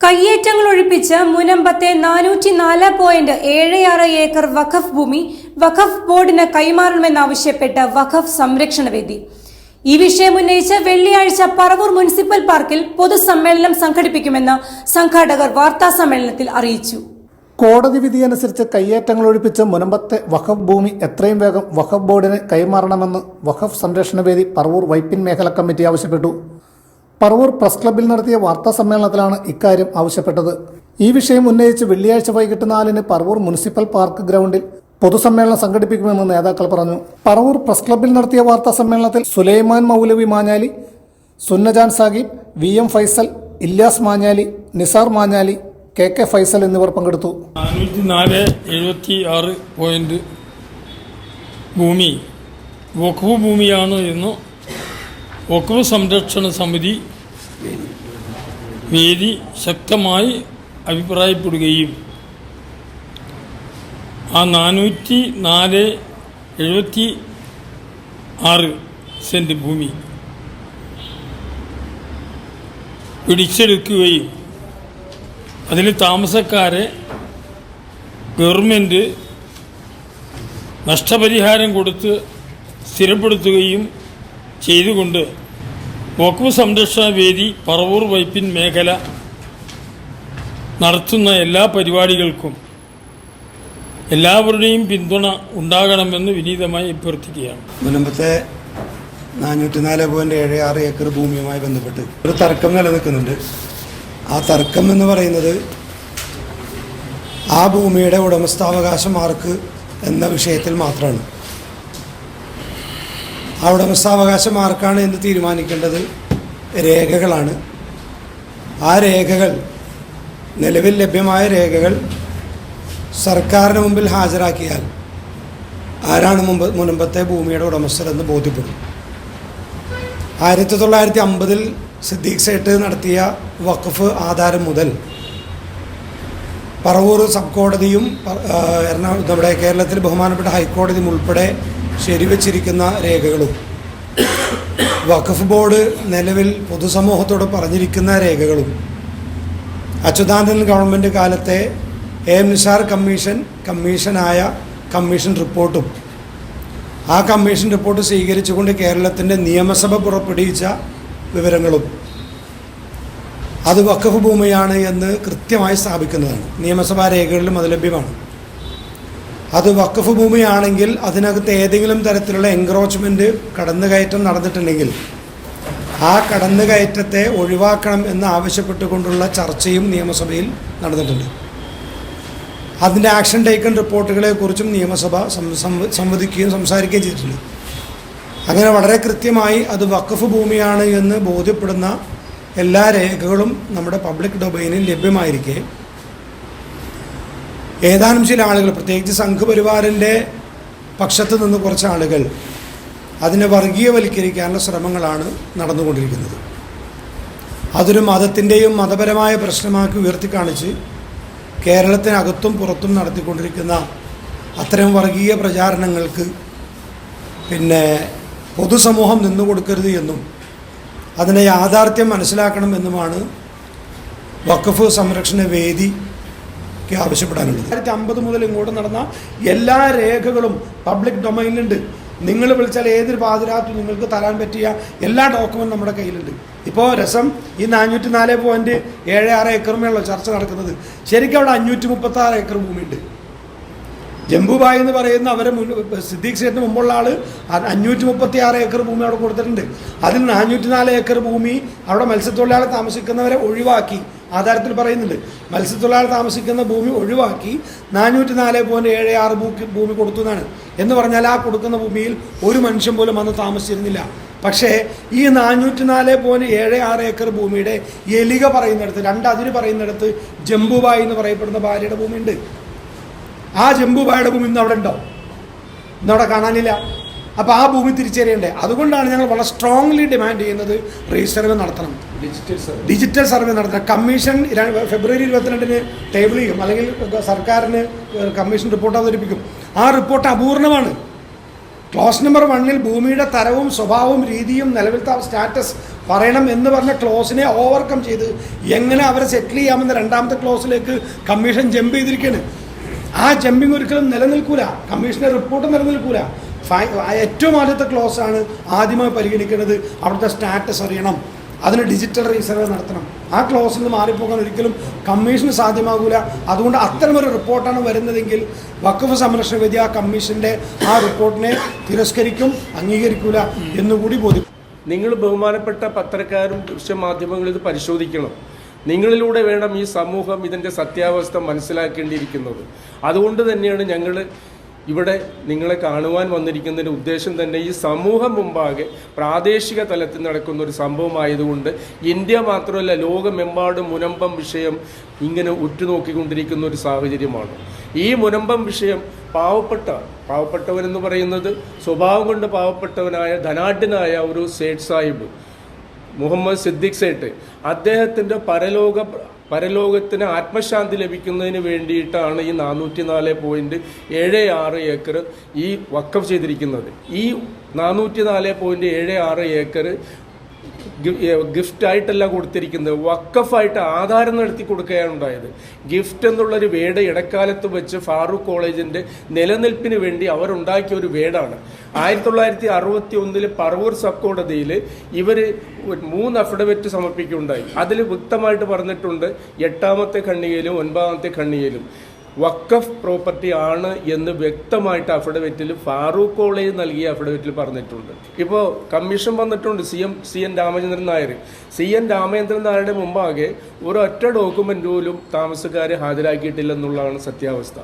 കയ്യേറ്റങ്ങൾ ഒഴിപ്പിച്ച് മുനമ്പത്തെ നാനൂറ്റി നാല് പോയിന്റ് ഏഴ് ആറ് ഏക്കർ വഖഫ് ഭൂമി വഖഫ് ബോർഡിന് കൈമാറണമെന്നാവശ്യപ്പെട്ട് വഖഫ് സംരക്ഷണവേദി ഈ വിഷയം ഉന്നയിച്ച് വെള്ളിയാഴ്ച പറവൂർ മുനിസിപ്പൽ പാർക്കിൽ പൊതുസമ്മേളനം സംഘടിപ്പിക്കുമെന്ന് സംഘാടകർ വാർത്താ സമ്മേളനത്തിൽ അറിയിച്ചു. കോടതി വിധി അനുസരിച്ച് കയ്യേറ്റങ്ങൾ ഒഴിപ്പിച്ച് മുനമ്പത്തെ വഖഫ് ഭൂമി എത്രയും വേഗം വഖഫ് ബോർഡിന് കൈമാറണമെന്ന് വഖഫ് സംരക്ഷണവേദി പറവൂർ വൈപ്പിൻ മേഖല കമ്മിറ്റി ആവശ്യപ്പെട്ടു. പറവൂർ പ്രസ് ക്ലബ്ബിൽ നടത്തിയ വാർത്താ സമ്മേളനത്തിലാണ് ഇക്കാര്യം ആവശ്യപ്പെട്ടത്. ഈ വിഷയം ഉന്നയിച്ച് വെള്ളിയാഴ്ച വൈകിട്ട് നാലിന് പറവൂർ മുനിസിപ്പൽ പാർക്ക് ഗ്രൗണ്ടിൽ പൊതുസമ്മേളനം സംഘടിപ്പിക്കുമെന്ന് നേതാക്കൾ പറഞ്ഞു. പറവൂർ പ്രസ് ക്ലബ്ബിൽ നടത്തിയ വാർത്താ സമ്മേളനത്തിൽ Sulaiman Moulavi Manjali Sunnajan Sahib V M Faisal Ilyas Manjali Nisar Manjali K K Faisal എന്നിവർ പങ്കെടുത്തു. നാനൂറ്റി നാല് എഴുപത്തി ആറ് പോയിന്റ് ഭൂമി വഖഫ് ഭൂമിയാണ് എന്ന് വഖഫ് സംരക്ഷണ സമിതി വേദി ശക്തമായി അഭിപ്രായപ്പെടുകയും ആ നാനൂറ്റി നാല് എഴുപത്തി ആറ് സെന്റ് ഭൂമി പിടിച്ചെടുക്കുകയും അതിൽ താമസക്കാരെ ഗവൺമെന്റ് നഷ്ടപരിഹാരം കൊടുത്ത് സ്ഥിരപ്പെടുത്തുകയും ചെയ്തുകൊണ്ട് വഖഫ് സംരക്ഷണ വേദി പറവൂർ വൈപ്പിൻ മേഖല നടത്തുന്ന എല്ലാ പരിപാടികൾക്കും എല്ലാവരുടെയും പിന്തുണ ഉണ്ടാകണമെന്ന് വിനീതമായി അഭ്യർത്ഥിക്കുകയാണ്. മുനമ്പത്തെ നാനൂറ്റി നാല് പോയിന്റ് ഏഴ് ആറ് ഏക്കർ ഭൂമിയുമായി ബന്ധപ്പെട്ട് ഒരു തർക്കം നിലനിൽക്കുന്നുണ്ട്. ആ തർക്കം എന്ന് പറയുന്നത് ആ ഭൂമിയുടെ ഉടമസ്ഥാവകാശം ആർക്ക് എന്ന വിഷയത്തിൽ മാത്രമാണ്. ആ ഉടമസ്ഥാവകാശം ആർക്കാണ് എന്ന് തീരുമാനിക്കേണ്ടത്? രേഖകളാണ്. ആ രേഖകൾ നിലവിൽ ലഭ്യമായ രേഖകൾ സർക്കാരിന് മുമ്പിൽ ഹാജരാക്കിയാൽ ആരാണ് മുമ്പ് മുൻപത്തെ ഭൂമിയുടെ ഉടമസ്ഥരെന്ന് ബോധ്യപ്പെടും. ആയിരത്തി തൊള്ളായിരത്തി അമ്പതിൽ സിദ്ദീഖ് സേട്ട് നടത്തിയ വഖഫ് ആധാരം മുതൽ പറവൂർ സബ് കോടതിയും എറണാകുളം നമ്മുടെ കേരളത്തിൽ ബഹുമാനപ്പെട്ട ഹൈക്കോടതിയും ഉൾപ്പെടെ ശരിവച്ചിരിക്കുന്ന രേഖകളും. വഖഫ് ബോർഡ് നിലവിൽ പൊതുസമൂഹത്തോട് പറഞ്ഞിരിക്കുന്ന രേഖകളും. അച്യുതാനന്ദൻ ഗവൺമെന്റ് കാലത്തെ എ എം നിസാർ കമ്മീഷൻ കമ്മീഷനായ കമ്മീഷൻ റിപ്പോർട്ടും. ആ കമ്മീഷൻ റിപ്പോർട്ട് സ്വീകരിച്ചുകൊണ്ട് കേരളത്തിന്റെ നിയമസഭ പുറപ്പെടുവിച്ച വിവരങ്ങളും. അത് വഖഫ് ഭൂമിയാണ് എന്ന് കൃത്യമായി സ്ഥാപിക്കുന്നതാണ്. നിയമസഭാ രേഖകളിലും അത് ലഭ്യമാണ്. അത് വക്കഫ് ഭൂമിയാണെങ്കിൽ അതിനകത്ത് ഏതെങ്കിലും തരത്തിലുള്ള എൻക്രോച്ച്മെന്റ് കടന്നുകയറ്റം നടന്നിട്ടുണ്ടെങ്കിൽ ആ കടന്നുകയറ്റത്തെ ഒഴിവാക്കണം എന്ന് ആവശ്യപ്പെട്ടുകൊണ്ടുള്ള ചർച്ചയും നിയമസഭയിൽ നടന്നിട്ടുണ്ട്. അതിന്റെ ആക്ഷൻ ടേക്കൺ റിപ്പോർട്ടുകളെക്കുറിച്ചും നിയമസഭ സംവദിക്കുകയും സംസാരിക്കുകയും ചെയ്തിട്ടുണ്ട്. അങ്ങനെ വളരെ കൃത്യമായി അത് വഖഫ് ഭൂമിയാണ് എന്ന് ബോധ്യപ്പെടുന്ന എല്ലാ രേഖകളും നമ്മുടെ പബ്ലിക് ഡൊമൈനിൽ ലഭ്യമായിരിക്കെ. ഏതാനും ചില ആളുകൾ പ്രത്യേകിച്ച് സംഘപരിവാറിന്റെ പക്ഷത്ത് നിന്ന് കുറച്ച് ആളുകൾ അതിനെ വർഗീയവൽക്കരിക്കാനുള്ള ശ്രമങ്ങളാണ് നടന്നുകൊണ്ടിരിക്കുന്നത്. അതൊരു മതത്തിന്റെയും മതപരമായ പ്രശ്നമാക്കി ഉയർത്തിക്കാണിച്ച് കേരളത്തിനകത്തും പുറത്തും നടത്തിക്കൊണ്ടിരിക്കുന്ന അത്തരം വർഗീയ പ്രചാരണങ്ങൾക്ക് പിന്നെ പൊതുസമൂഹം നിന്നു കൊടുക്കരുത് എന്നും അതിനെ യാഥാർത്ഥ്യം മനസ്സിലാക്കണമെന്നുമാണ് വഖഫ് സംരക്ഷണ വേദിക്ക് ആവശ്യപ്പെടാനുണ്ട്. രണ്ടായിരത്തി അമ്പത് മുതൽ ഇങ്ങോട്ട് നടന്ന എല്ലാ രേഖകളും പബ്ലിക് ഡൊമൈനിലുണ്ട് നിങ്ങൾ വിളിച്ചാൽ ഏതൊരു പാതിരാത്തും നിങ്ങൾക്ക് തരാൻ പറ്റിയ എല്ലാ ഡോക്യുമെന്റും നമ്മുടെ കയ്യിലുണ്ട്. ഇപ്പോൾ രസം ഈ നാനൂറ്റി നാല് പോയിന്റ് ഏഴ് ആറ് ഏക്കറുമേയുള്ള ചർച്ച നടക്കുന്നത്. ശരിക്കും അവിടെ അഞ്ഞൂറ്റി മുപ്പത്തി ആറ് ഏക്കർ ഭൂമിയുണ്ട്. ജംബുബായി എന്ന് പറയുന്ന അവരെ മുൻ സിദ്ദീഖ് സേറ്റിന് മുമ്പുള്ള ആൾ അഞ്ഞൂറ്റി മുപ്പത്തി ആറ് ഏക്കർ ഭൂമി അവിടെ കൊടുത്തിട്ടുണ്ട്. അതിൽ നാനൂറ്റി നാല് ഏക്കർ ഭൂമി അവിടെ മത്സ്യത്തൊഴിലാളി താമസിക്കുന്നവരെ ഒഴിവാക്കി. ആധാരത്തിൽ പറയുന്നുണ്ട് മത്സ്യത്തൊഴിലാളി താമസിക്കുന്ന ഭൂമി ഒഴിവാക്കി നാനൂറ്റി നാല് പോയിന്റ് ഏഴ് ആറ് ഭൂമി കൊടുത്തു എന്നാണ് എന്ന് പറഞ്ഞാൽ ആ കൊടുക്കുന്ന ഭൂമിയിൽ ഒരു മനുഷ്യൻ പോലും അന്ന് താമസിച്ചിരുന്നില്ല. പക്ഷേ ഈ നാനൂറ്റി നാല് പോയിന്റ് ഏഴ് ആറ് ഏക്കർ ഭൂമിയുടെ എലിക പറയുന്നിടത്ത് രണ്ട് അതിര് പറയുന്നിടത്ത് ജംബുബായി എന്ന് പറയപ്പെടുന്ന ഭാര്യയുടെ ഭൂമിയുണ്ട്. ആ ജംബുബായുടെ ഭൂമി ഇന്ന് അവിടെ ഉണ്ടോ? ഇന്നവിടെ കാണാനില്ല. അപ്പോൾ ആ ഭൂമി തിരിച്ചറിയണ്ടേ? അതുകൊണ്ടാണ് ഞങ്ങൾ വളരെ സ്ട്രോങ്ലി ഡിമാൻഡ് ചെയ്യുന്നത് റീസർവേ നടത്തണം. ഡിജിറ്റൽ സർവേ നടത്തണം. കമ്മീഷൻ ഫെബ്രുവരി ഇരുപത്തിരണ്ടിന് ടേബിൾ ചെയ്യും. അല്ലെങ്കിൽ സർക്കാരിന് കമ്മീഷൻ റിപ്പോർട്ട് അവതരിപ്പിക്കും. ആ റിപ്പോർട്ട് അപൂർണമാണ്. ക്ലോസ് നമ്പർ വണ്ണിൽ ഭൂമിയുടെ തരവും സ്വഭാവവും രീതിയും നിലവിലത്തെ സ്റ്റാറ്റസ് പറയണം എന്ന് പറഞ്ഞ ക്ലോസിനെ ഓവർകം ചെയ്ത് എങ്ങനെ അവരെ സെറ്റിൽ ചെയ്യാമെന്ന രണ്ടാമത്തെ ക്ലോസിലേക്ക് കമ്മീഷൻ ജമ്പ് ചെയ്തിരിക്കുകയാണ്. ആ ജമ്പിങ് ഒരിക്കലും നിലനിൽക്കൂല. കമ്മീഷന്റെ റിപ്പോർട്ട് നിലനിൽക്കൂല. ഏറ്റവും ആദ്യത്തെ ക്ലോസ് ആണ് ആദ്യമായി പരിഗണിക്കേണ്ടത് അവിടുത്തെ സ്റ്റാറ്റസ് അറിയണം. അതിന് ഡിജിറ്റൽ റീസർവേ നടത്തണം. ആ ക്ലോസിൽ നിന്ന് മാറിപ്പോകാൻ ഒരിക്കലും കമ്മീഷന് സാധ്യമാകൂല. അതുകൊണ്ട് അത്തരമൊരു റിപ്പോർട്ടാണ് വരുന്നതെങ്കിൽ വഖഫ് സംരക്ഷണ വിധി ആ കമ്മീഷന്റെ ആ റിപ്പോർട്ടിനെ തിരസ്കരിക്കും അംഗീകരിക്കൂല എന്നുകൂടി ബോധ്യം നിങ്ങൾ ബഹുമാനപ്പെട്ട പത്രക്കാരും ദൃശ്യമാധ്യമങ്ങളും ഇത് പരിശോധിക്കണം. നിങ്ങളിലൂടെ വേണം ഈ സമൂഹം ഇതിന്റെ സത്യാവസ്ഥ മനസ്സിലാക്കേണ്ടിയിരിക്കുന്നത്. അതുകൊണ്ട് തന്നെയാണ് ഞങ്ങൾ ഇവിടെ നിങ്ങളെ കാണുവാൻ വന്നിരിക്കുന്നതിന്റെ ഉദ്ദേശം തന്നെ ഈ സമൂഹം മുമ്പാകെ പ്രാദേശിക തലത്തിൽ നടക്കുന്ന ഒരു സംഭവമായതുകൊണ്ട് ഇന്ത്യ മാത്രമല്ല ലോകമെമ്പാടും മുനമ്പം വിഷയം ഇങ്ങനെ ഉറ്റുനോക്കിക്കൊണ്ടിരിക്കുന്ന ഒരു സാഹചര്യമാണ്. ഈ മുനമ്പം വിഷയം പാവപ്പെട്ട പാവപ്പെട്ടവനെന്ന് പറയുന്നത് സ്വഭാവം കൊണ്ട് പാവപ്പെട്ടവനായ ധനാഢ്യനായ ഒരു സേഠ് സാഹിബ് മുഹമ്മദ് സിദ്ദിഖ് സേട്ട് അദ്ദേഹത്തിന്റെ പരലോക പരലോകത്തിന് ആത്മശാന്തി ലഭിക്കുന്നതിന് വേണ്ടിയിട്ടാണ് ഈ നാനൂറ്റി നാല് പോയിന്റ് ഏഴ് ആറ് ഏക്കർ ഈ വക്കം ചെയ്തിരിക്കുന്നത്. ഈ നാനൂറ്റി നാല് പോയിന്റ് ഏഴ് ആറ് ഏക്കർ ഗിഫ്റ്റായിട്ടല്ല കൊടുത്തിരിക്കുന്നത്. വക്കഫായിട്ട് ആധാരം നടത്തി കൊടുക്കുകയാണ് ഉണ്ടായത്. ഗിഫ്റ്റ് എന്നുള്ളൊരു വേട് ഇടക്കാലത്ത് വെച്ച് ഫാറൂഖ് കോളേജിന്റെ നിലനിൽപ്പിന് വേണ്ടി അവരുണ്ടാക്കിയ ഒരു വേടാണ്. ആയിരത്തി തൊള്ളായിരത്തി അറുപത്തി ഒന്നിൽ പറവൂർ സബ് കോടതിയിൽ ഇവർ മൂന്ന് അഫിഡവിറ്റ് സമർപ്പിക്കുകയുണ്ടായി. അതിൽ വ്യക്തമായിട്ട് പറഞ്ഞിട്ടുണ്ട് എട്ടാമത്തെ ഖണ്ഡികയിലും ഒൻപതാമത്തെ ഖണ്ഡികയിലും. വക്കഫ് പ്രോപ്പർട്ടി ആണ് എന്ന് വ്യക്തമായിട്ട് അഫിഡവിറ്റിൽ ഫാറൂഖ് കോളേജ് നൽകിയ അഫിഡവിറ്റിൽ പറഞ്ഞിട്ടുണ്ട്. ഇപ്പോൾ കമ്മീഷൻ വന്നിട്ടുണ്ട് C M C N Ramachandran Nair. C N Ramachandran നായരുടെ മുമ്പാകെ ഒരൊറ്റ ഡോക്യുമെന്റ് പോലും താമസക്കാരെ ഹാജരാക്കിയിട്ടില്ലെന്നുള്ളതാണ് സത്യാവസ്ഥ.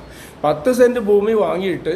പത്ത് സെന്റ് ഭൂമി വാങ്ങിയിട്ട്